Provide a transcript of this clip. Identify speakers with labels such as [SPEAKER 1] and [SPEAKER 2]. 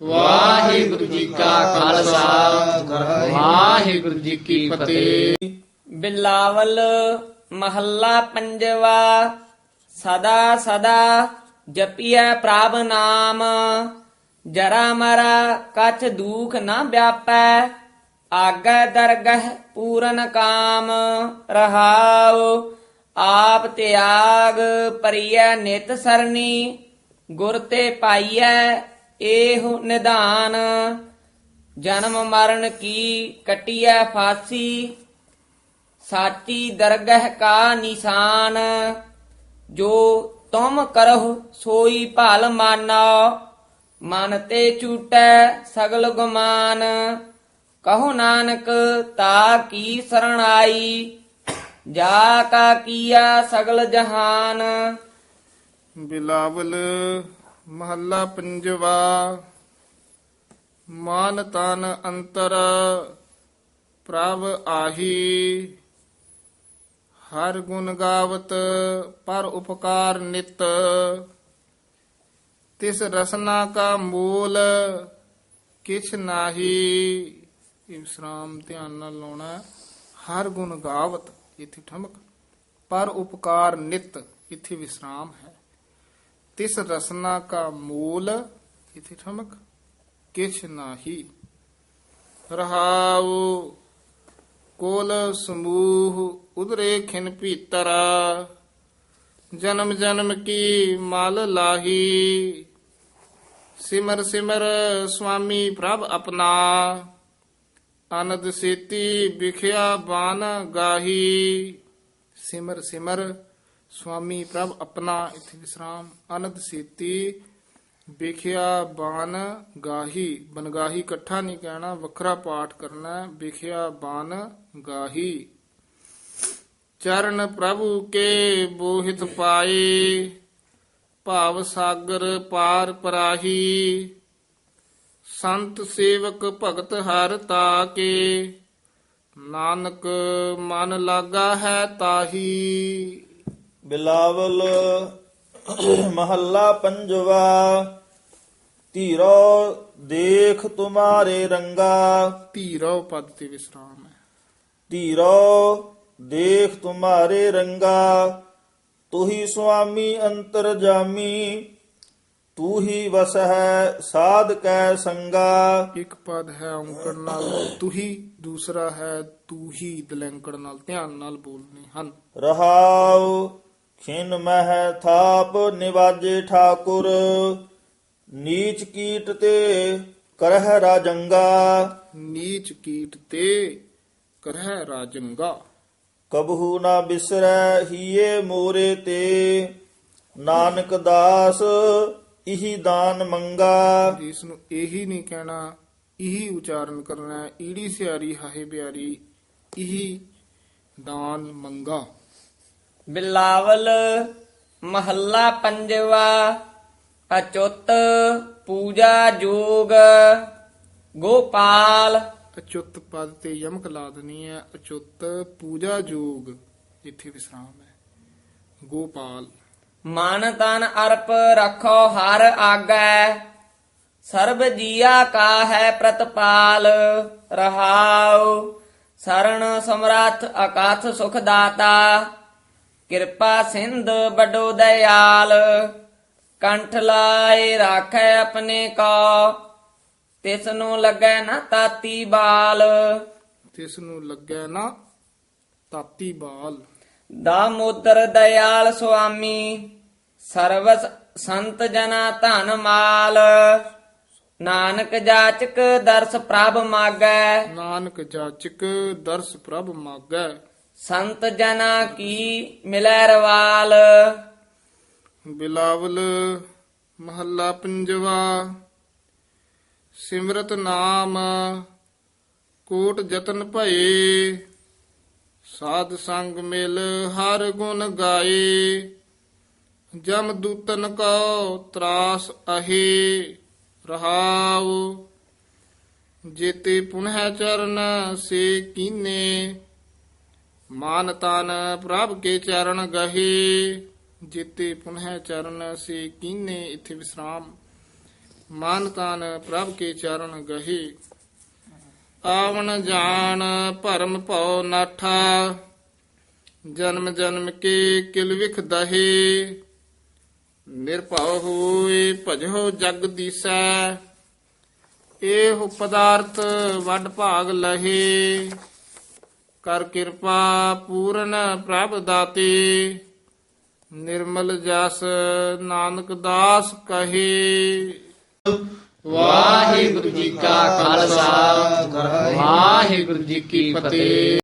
[SPEAKER 1] ਵਾਹਿਗੁਰੂ ਜੀ ਕਾ ਖਾਲਸਾ। ਵਾਹਿਗੁਰੂ ਜੀ ਕੀ ਫਤਿਹ।
[SPEAKER 2] ਬਿਲਾਵਲ ਮਹੱਲਾ ਪੰਜਵਾ, ਸਦਾ ਸਦਾ ਜਪੀਐ ਪ੍ਰਭ ਨਾਮ। ਜਰਾ ਮਰਾ ਕਛ ਦੂਖ ਨਾ ਵਿਆਪੈ, ਆਗੈ ਦਰਗਹ ਪੂਰਨ ਕਾਮ ਰਹਾਉ। ਆਪ ਤਿਆਗ ਪਰਿਐ ਨਿਤ ਸਰਨੀ ਗੁਰ ਤੇ ਪਾਈਐ ਏਹੁ ਨਿਧਾਨ, ਜਨਮ ਮਰਨ ਕੀ ਕਟਿਐ ਫਾਸੀ, ਸਾਚੀ ਦਰਗਹਿ ਕਾ ਨਿਸ਼ਾਨ, ਜੋ ਤੁਮ ਕਰਹੁ ਸੋਈ ਭਲ ਮਾਨੋ, ਮਨ ਤੇ ਛੂਟੈ ਸਗਲ ਗੁਮਾਨ, ਕਹੋ ਨਾਨਕ ਤਾ ਕੀ ਸਰਣਾਈ ਜਾ ਕਾ ਕੀਆ ਸਗਲ ਜਹਾਨ।
[SPEAKER 3] ਬਿਲਾਵਲ ਮਹੱਲਾ ਪੰਜਵਾ, ਮਾਨ ਤਨ ਅੰਤਰ ਪ੍ਰਭ ਆਹੀ। ਹਰ ਗੁਣ ਗਾਵਤ, ਪਰ ਉਪਕਾਰ ਨਿਤ। ਤਿਸ ਰਸਨਾ ਕਾ ਮੂਲ ਕਿਛ ਨਾਹੀ। ਇਹ ਵਿਸਰਾਮ ਧਿਆਨ ਨਾਲ ਲਾਉਣਾ ਹਰ ਗੁਣ ਗਾਵਤ, ਇਥੇ ਠਮਕ। ਪਰ ਉਪਕਾਰ ਨਿਤ, ਇਥੇ ਵਿਸਰਾਮ ਹੈ। ਤਿਸ ਰਸਨਾ ਕਾ ਮੂਲ ਇਥੇ ਠਮਕ ਕਿਛ ਨਾਹੀ ਰਹਾਉ ਕੋਲ ਸਮੂਹ ਉਦਰੇ ਖਿਨ ਭੀਤਰ ਜਨਮ ਜਨਮ ਕੀ ਮਲ ਲਾਹੀ ਸਿਮਰ ਸਿਮਰ ਸੁਆਮੀ ਪ੍ਰਭ ਆਪਣਾ ਅਨੰਦ ਸੇਤੀ ਵਿਖਿਆ ਬਾਨ ਗਾਹੀ ਸਿਮਰ ਸਿਮਰ ਸੁਆਮੀ ਪ੍ਰਭ ਆਪਣਾ ਇਥੇ ਵਿਸਰਾਮ ਅਨੰਦ ਸੇਤੀ, ਵਿਖਿਆ ਬਾਨ ਗਾਹੀ, ਬਨਗਾਹੀ ਇਕੱਠਾ ਨਹੀਂ ਕਹਿਣਾ, ਵੱਖਰਾ ਪਾਠ ਕਰਨਾ, ਵਿਖਿਆ ਬਾਨ ਗਾਹੀ। ਚਰਨ ਪ੍ਰਭੂ ਕੇ ਬੋਹਿਤ ਪਾਏ, ਭਾਵ ਸਾਗਰ ਪਾਰ ਪਰਾਹੀ। ਸੰਤ ਸੇਵਕ ਭਗਤ ਹਰ ਤਾਕੇ, ਨਾਨਕ ਮਨ ਲਾਗਾ ਹੈ ਤਾਹੀ।
[SPEAKER 4] ਬਿਲਾਵਲ ਮਹੱਲਾ ਪੰਜਵਾ ਧੀਰੋ ਦੇਖ ਤੁਮਾਰੇ ਰੰਗਾ।
[SPEAKER 3] ਧੀਰੋ ਪਦ ਤੇ ਵਿਸਰਾਮ ਹੈ।
[SPEAKER 4] ਧੀਰੋ ਦੇਖ ਤੁਮਾਰੇ ਰੰਗਾ ਤੁਹੀ ਸੁਆਮੀ ਅੰਤਰ ਜਾਮੀ ਤੂ ਹੀ ਵਸ ਹੈ ਸਾਧ ਕੈ ਸੰਗਾ।
[SPEAKER 3] ਇੱਕ ਪਦ ਹੈ ਔਂਕੜ ਨਾਲ ਤੁਹੀ ਦੂਸਰਾ ਹੈ ਤੂ ਹੀ ਦਲੈਂਕੜ ਨਾਲ ਧਿਆਨ ਨਾਲ ਬੋਲਨੇ ਹਨ।
[SPEAKER 4] ਰਹਾਉ ਖਿਨ ਮਹਿ ਥਾਪ ਨਿਵਾਜੇ ਠਾਕੁਰ ਨੀਚ ਕੀਟ ਤੇ ਕਰਹਿ ਰਾਜੰਗਾ।
[SPEAKER 3] ਨੀਚ ਕੀਟ ਤੇ ਕਰਹਿ ਰਾਜੰਗਾ।
[SPEAKER 4] ਕਬਹੂ ਨਾ ਬਿਸਰੈ ਹੀਏ ਮੋਰੇ ਤੇ ਨਾਨਕ ਦਾਸ ਇਹੀ ਦਾਨ ਮੰਗਾ।
[SPEAKER 3] ਇਸ ਨੂੰ ਇਹੀ ਨਹੀਂ ਕਹਿਣਾ ਇਹੀ ਉਚਾਰਨ ਕਰਨਾ ਈੜੀ ਸਿਆਰੀ ਹਾਹੇ ਬਿਆਰੀ ਇਹੀ ਦਾਨ ਮੰਗਾ।
[SPEAKER 2] ਬਿਲਾਵਲ ਮਹੱਲਾ ਪੰਜਵਾ ਅਚੁੱਤ ਪੂਜਾ ਜੋਗ ਗੋਪਾਲ।
[SPEAKER 3] ਅਚੁੱਤ ਪਦ ਤੇ ਯਮਕ ਲਾ ਹੈ ਅਚੁੱਤ ਪੂਜਾ ਜੋਗ ਇੱਥੇ ਵਿਸਰਾਮ ਹੈ। ਗੋਪਾਲ।
[SPEAKER 2] ਮਨ ਤਨ ਅਰਪ ਰੱਖੋ ਹਰ ਆਗੈ ਸਰਬ ਜੀਆ ਕਾ ਹੈ ਪ੍ਰਤਪਾਲ ਰਹਾਉ। ਸਰਣ ਸਮਰੱਥ ਅਕਾਥ ਸੁਖ ਦਾਤਾ ਕਿਰਪਾ ਸਿੰਧ ਬਡੋ ਦਇਆਲ ਕੰਠ ਲਾਏ ਰਾਖੈ ਆਪਣੇ ਕੋ ਤਿਸ ਨੂੰ ਲੱਗੈ ਨਾ ਤਾਤੀ ਬਾਲ।
[SPEAKER 3] ਤਿਸ ਨੂੰ ਲੱਗਿਆ ਨਾ ਤਾਤੀ ਬਾਲ।
[SPEAKER 2] ਦਾਮੋਦਰ ਦਇਆਲ ਸੁਆਮੀ ਸਰਵ ਸੰਤ ਜਨਾ ਧਨ ਮਾਲ। ਨਾਨਕ ਜਾਚਕ ਦਰਸ ਪ੍ਰਭ ਮਾਗੈ।
[SPEAKER 3] ਨਾਨਕ ਜਾਚਕ ਦਰਸ ਪ੍ਰਭ ਮਾਗੈ।
[SPEAKER 2] ਸੰਤ ਜਨਾ ਕੀ ਮਿਲੈ ਰਵਾਲ?
[SPEAKER 3] ਬਿਲਾਵਲ ਮਹੱਲਾ ਪੰਜਵਾ, ਸਿਮਰਤ ਨਾਮ, ਕੋਟ ਜਤਨ ਭਏ, ਸਾਧ ਸੰਗ ਮਿਲ ਹਰ ਗੁਣ ਗਾਏ, ਜਮ ਦੂਤਨ ਕੋ ਤਰਾਸ ਅਹੇ, ਰਹਾਉ, ਜੇਤੇ ਪੁਨਹ ਚਰਨ ਸੇ ਕੀਨੇ ਮਾਨ ਤਨ ਪ੍ਰਭ ਕੇ ਚਰਨ ਗਹੇ, ਜੇਤੇ ਪੁਨਹ ਚਰਨ ਸੇ ਕੀਨੇ ਇਥੇ ਵਿਸਰਾਮ। ਮਾਨ ਤਨ ਪ੍ਰਭ ਕੇ ਚਰਨ ਗਹੇ, ਆਵਣ ਜਾਣ ਭਰਮ ਭਉ ਨਾਠਾ, ਜਨਮ ਜਨਮ ਕੇ ਕਿਲ ਵਿਖ ਦਹੇ। ਨਿਰਭਉ ਹੋਏ ਭਜੋ ਜਗ ਦੀਸੈ ਇਹ ਪਦਾਰਥ ਵੱਡ ਭਾਗ ਲਹੇ। ਕਰ ਕਿਰਪਾ ਪੂਰਨ ਪ੍ਰਭ ਦਾਤੇ। ਨਿਰਮਲ ਜਸ ਨਾਨਕ ਦਾਸ ਕਹੇ।
[SPEAKER 1] ਵਾਹਿਗੁਰੂ ਜੀ ਕਾ ਖਾਲਸਾ, ਵਾਹਿਗੁਰੂ ਜੀ ਕੀ ਫਤਿਹ।